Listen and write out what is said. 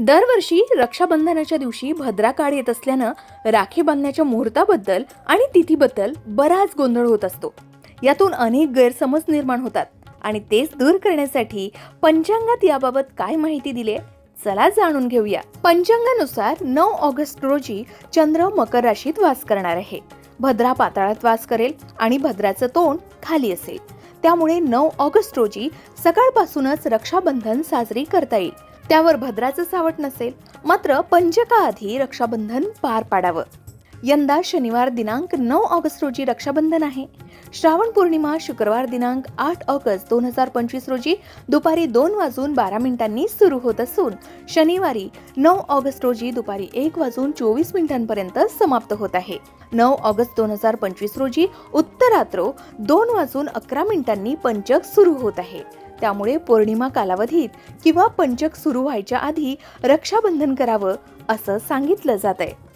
दरवर्षी रक्षाबंधनाच्या दिवशी भद्रा काळ येत असल्यानं राखी बांधण्याच्या मुहूर्ताबद्दल आणि तिथीबद्दल बराच गोंधळ होत असतो. यातून अनेक गैरसमज निर्माण होतात. आणि तेच दूर करण्यासाठी पंचांगात याबाबत काय माहिती दिली चला जाणून घेऊया. पंचांगानुसार नऊ ऑगस्ट रोजी चंद्र मकर राशीत वास करणार आहे. भद्रा पाताळात वास करेल आणि भद्राचं तोंड खाली असेल. त्यामुळे नऊ ऑगस्ट रोजी सकाळपासूनच रक्षाबंधन साजरी करता येईल. त्यावर भद्राचं सावट नसेल मात्र पंचकाआधी रक्षाबंधन पार पाडावं. यंदा शनिवार दिनांक नऊ ऑगस्ट रोजी रक्षाबंधन आहे. श्रावण पौर्णिमा शुक्रवार दिनांक आठ ऑगस्ट दोन हजार पंचवीस रोजी दुपारी दोन वाजून बारा मिनिटांनी सुरू होत असून शनिवारी नऊ ऑगस्ट रोजी दुपारी एक वाजून चोवीस मिनिटांपर्यंत समाप्त होत आहे. नऊ ऑगस्ट दोन हजार पंचवीस रोजी उत्तरात्रो दोन वाजून अकरा मिनिटांनी पंचक सुरू होत आहे. त्यामुळे पौर्णिमा कालावधीत किंवा पंचक सुरू व्हायच्या आधी रक्षाबंधन करावं असं सांगितलं जात आहे